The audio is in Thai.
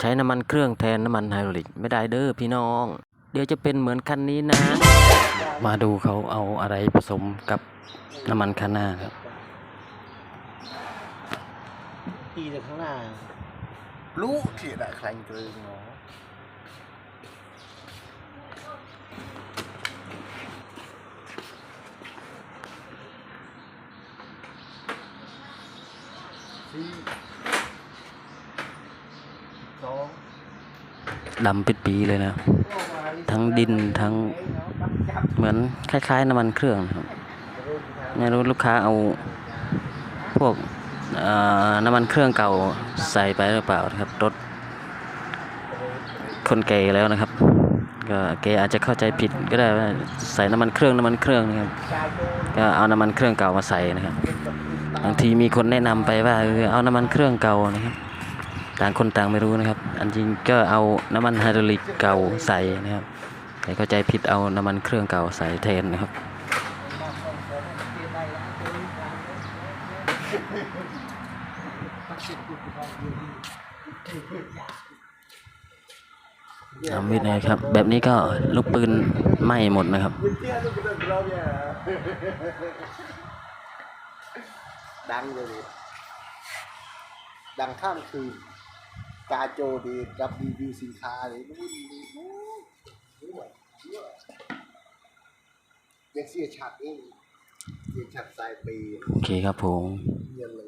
ใช้น้ำมันเครื่องแทนน้ำมันไฮดรอลิกไม่ได้เด้อพี่น้อง เดี๋ยวจะเป็นเหมือนคันนี้นะ มาดูเขาเอาอะไรผสมกับน้ำมันคันหน้าครับตีจากข้างหน้ารู้ที่ได้ใครเจอเนาะสี่สอง ดำปิดปีเลยนะ ทั้งดินทั้งเหมือนคล้ายๆน้ำมันเครื่องนะครับไม่รู้ลูกค้าเอาพวกน้ำมันเครื่องเก่าใส่ไปหรือเปล่าครับรถคนแก่แล้วนะครับ ก็แกอาจจะเข้าใจผิดก็ได้ว่าใส่น้ำมันเครื่องน้ำมันเครื่องนะครับ ก็เอาน้ำมันเครื่องเก่ามาใส่นะครับบางทีมีคนแนะนำไปว่าเออเอาน้ำมันเครื่องเก่านะครับ ต่างคนต่างไม่รู้นะครับ อันจริงก็เอาน้ำมันไฮดรอลิกเก่าใส่นะครับ แต่เข้าใจผิดเอาน้ำมันเครื่องเก่าใส่แทนนะครับทำมิดนะครับ แบบนี้ก็ลูกปืนไหม้หมดนะครับดังเลยดังข้ามคืน กาโจดีกับรีวิวสินค้าเลยนู่นนี่นู่นเด็กเสียชัดเองเสียชัดสายปีโอเคครับผมเยี่ยมเลย